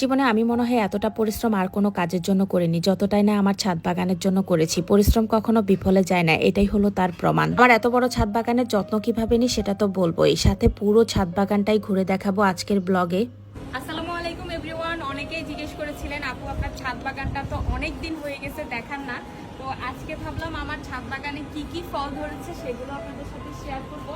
জীবনে আমি মনে হয় এতটা পরিশ্রম আর কোনো কাজের জন্য করিনি, যতটাই না আমার ছাদ বাগানের জন্য করেছি। পরিশ্রম কখনো বিফলে যায় না, এটাই হলো তার প্রমাণ। আমার এত বড় ছাদ বাগানের যত্ন কীভাবে নি সেটা তো বলবোই। সাথে পুরো ছাদ বাগানটাই ঘুরে দেখাবো আজকের ব্লগে। আসসালামু এভরিওয়ান অনেকেই জিজ্ঞেস করেছিলেন, আপু, আপনার ছাদ বাগানটা তো অনেক দিন হয়ে গেছে, দেখান না। তো আজকে ভাবলাম আমার ছাদ বাগানে কি কি ফল ধরেছে সেগুলো আপনাদের সাথে শেয়ার করব।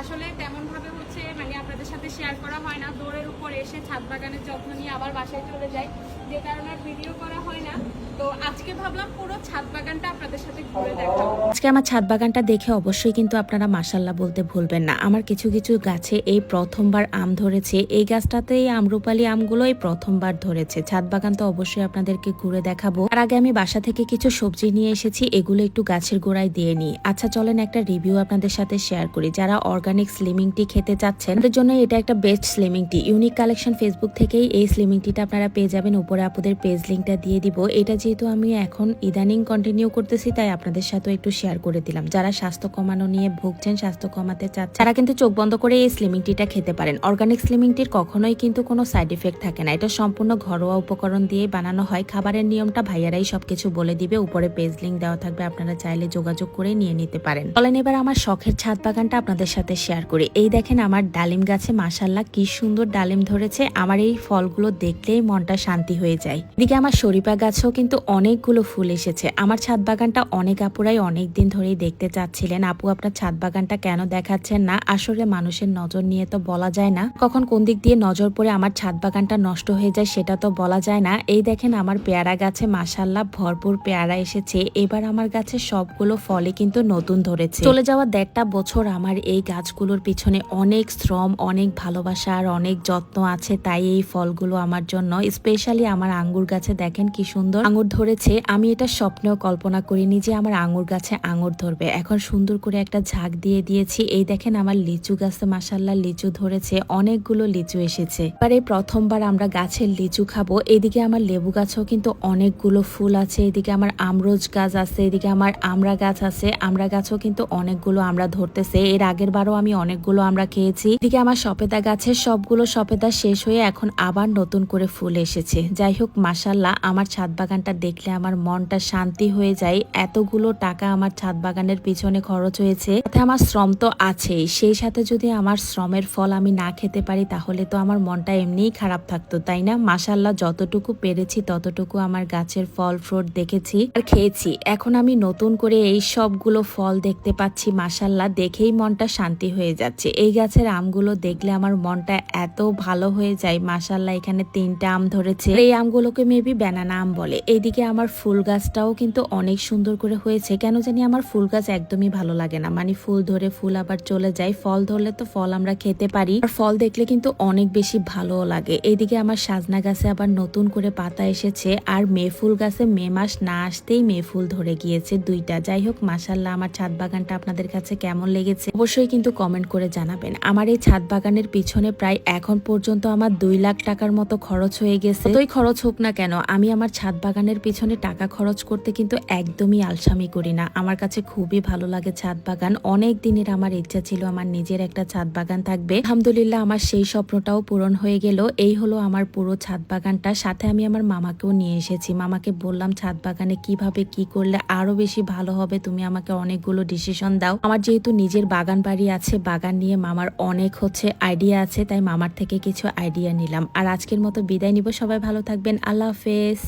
আসলে তেমনভাবে হচ্ছে মানে আপনাদের সাথে শেয়ার করা হয় না। দৌড়ের উপর এসে ছাদ বাগানের যত্ন নিয়ে আবার বাসায় চলে যাই। যে কারণে ভিডিও করা হয় না। তো আজকে ভাবলাম পুরো ছাদ বাগানটা আপনাদের সাথে ঘুরে দেখাবো। আজকে আমার ছাদ বাগানটা দেখে অবশ্যই কিন্তু আপনারা মাসাল্লাহ বলতে ভুলবেন না। আমার কিছু কিছু গাছে এই প্রথমবার আম ধরেছে। এই গাছটাতে এই আমরুপালি আমগুলো এই প্রথমবার ধরেছে। ছাদ বাগান তো অবশ্যই আপনাদেরকে ঘুরে দেখাবো। আর আগে আমি বাসা থেকে কিছু সবজি নিয়ে এসেছি। এগুলো একটু গাছের গোড়ায় দিয়ে নিই। আচ্ছা চলেন একটা রিভিউ আপনাদের সাথে শেয়ার করি। যারা অর্গানিক স্লিমিং টি খেতে চাচ্ছেন, তাদের জন্য এটা একটা best slimming tea unique collection Facebook থেকেই এই স্লিমিং টিটা আপনারা পেয়ে যাবেন। উপরে আপুদের পেজ লিঙ্কটা দিয়ে দিব। এটা যেহেতু আমি এখন ইদানিং কন্টিনিউ করতেছি, তাই আপনাদের সাথে একটু শেয়ার করে দিলাম। যারা স্বাস্থ্য কমানো নিয়ে ভুগছেন, স্বাস্থ্য কমাতে চাচ্ছেন, তারা কিন্তু চোখ বন্ধ করে এই স্লিমিং টিটা খেতে পারেন। অর্গানিক স্লিমিং টির কখনোই কিন্তু কোনো সাইড ইফেক্ট থাকে না। এটা সম্পূর্ণ ঘরোয়া উপকরণ দিয়ে বানানো হয়। খাবারের নিয়মটা ভাইয়ারাই সবকিছু বলে দিবে। উপরে পেজ লিঙ্ক দেওয়া থাকবে, আপনারা চাইলে যোগাযোগ করে নিয়ে নিতে পারেন। বলেন এবার আমার শখের ছাদ বাগানটা আপনাদের সাথে শেয়ার করি। এই দেখেন আমার ডালিম গাছে মাসাল্লাহ কি সুন্দর ডালিম ধরেছে। আমার এই ফলগুলো দেখলেই মনটা শান্তি হয়ে যায়। এদিকে আমার শরীফা গাছেও কিন্তু অনেকগুলো ফুল এসেছে। আমার ছাদ বাগানটা অনেক আপুরাই অনেক দিন ধরেই দেখতে চাচ্ছিলেন। আপু, আপনার ছাদ বাগানটা কেন দেখাচ্ছেন না? আসলে মানুষের নজর নিয়ে তো বলা যায় না। কখন কোন দিক দিয়ে নজর পড়ে আমার ছাদ বাগানটা নষ্ট হয়ে যায় সেটা তো বলা যায় না। এই দেখেন আমার পেয়ারা গাছে মাসাল্লাহ ভরপুর পেয়ারা এসেছে। এবার আমার গাছে সবগুলো ফলে কিন্তু নতুন ধরেছে। চলে যাওয়া দেড়টা বছর আমার এই গাছগুলোর পিছনে অনেক শ্রম, অনেক ভালোবাসা আর অনেক যত্ন আছে। তাই এই ফলগুলো আমার জন্য, স্পেশালি আমার আঙ্গুর গাছে দেখেন কি সুন্দর আঙ্গুর ধরেছে। আমি এটা স্বপ্নেও কল্পনা করিনি যে আমার আঙ্গুর গাছে আঙ্গুর ধরবে। এখন সুন্দর করে একটা ঝাঁক দিয়ে দিয়েছি। এই দেখেন আমার লিচু গাছে মাসাল্লাহ লিচু ধরেছে। অনেকগুলো লিচু এসেছে। এবার প্রথমবার আমরা গাছের লিচু খাব। এদিকে আমার লেবু গাছও কিন্তু অনেকগুলো ফুল আছে। এদিকে আমার আমরোজ গাছ আছে। এদিকে আমার আমড়া গাছ আছে। আমড়া গাছও কিন্তু অনেকগুলো আমরা ধরতেছে। এর আগের বারও আমি অনেকগুলো আমরা খেয়েছি। এদিকে আমার সপেদা গাছের সবগুলো সপেদা শেষ হয়ে এখন আবার নতুন করে ফুল এসেছে। যাই হোক মাসাল্লাহ আমার ছাদ বাগানটা দেখলে আমার মনটা শান্তি হয়ে যায়। এতগুলো টাকা আমার ছাদ বাগানের পিছনে খরচ হয়েছে। তাতে আমার শ্রম তো আছেই। সেই সাথে যদি আমার শ্রমের ফল আমি না খেতে পারি, তাহলে তো আমার মনটা এমনিই খারাপ থাকতো, তাই না? মাসাল্লাহ যতটুকু পেরেছি, ততটুকু আমার গাছের ফল ফ্রুট দেখেছি আর খেয়েছি। এখন আমি নতুন করে এই সবগুলো ফল দেখতে পাচ্ছি মাসাল্লাহ দেখেই মনটা শান্তি হয়ে যাচ্ছে। এই গাছের আমগুলো দেখলে আমার মনটা এত ভালো হয়ে যায় মাসাল্লাহ এখানে তিনটা আম ধরেছে। এই আমগুলোকে মেবি ব্যানানা আম বলে। এইদিকে আমার ফুল গাছটাও কিন্তু অনেক সুন্দর করে হয়েছে। কেন জানি আমার ফুল গাছ একদমই ভালো লাগে না। মানে ফুল ধরে ফুল আবার চলে যায়। ফল ধরলে তো ফল আমরা খেতে পারি। আর ফল দেখলে কিন্তু অনেক বেশি ভালোও লাগে। এইদিকে আমার সাজনা গাছে আবার নতুন করে পাতা এসেছে। আর মে ফুল গাছে মে মাস না আসতেই মে ফুল ধরে গিয়েছে দুইটা। যাই হোক মাসাল্লাহ আমার ছাদ বাগানটা আপনাদের কাছে কেমন লেগেছে অবশ্যই কিন্তু কমেন্ট করে জানাবেন। আমার এই ছাদ বাগানের পিছনে প্রায় এখন পর্যন্ত আমার দুই লাখ টাকার মতো খরচ হয়ে গেছে। তোই খরচ হোক না কেন, আমি আমার ছাদ বাগানের পিছনে টাকা খরচ করতে কিন্তু একদমই আলসামি করি না। আমার কাছে খুবই ভালো লাগে ছাদ বাগান। অনেক দিনের আমার ইচ্ছা ছিল আমার নিজের একটা ছাদ বাগান থাকবে। আলহামদুলিল্লাহ, আমার সেই স্বপ্নটাও পূরণ হয়ে গেল। এই হলো আমার পুরো ছাদ বাগানটা। সাথে আমি আমার মামাকেও নিয়ে এসেছি। মামাকে বললাম, ছাদ বাগানে কীভাবে কি করলে আরও বেশি ভালো হবে? তুমি আমাকে অনেকগুলো ডিসিশন দাও। আমার যেহেতু নিজের বাগান বাড়ি আছে, বাগান নিয়ে মামার অনেক হচ্ছে আইডিয়া আছে, তাই মামার থেকে কিছু আইডিয়া নিলাম। আর আজকের মতো বিদায় নিব। সবাই ভালো থাকবেন আল্লাহ হাফেজ।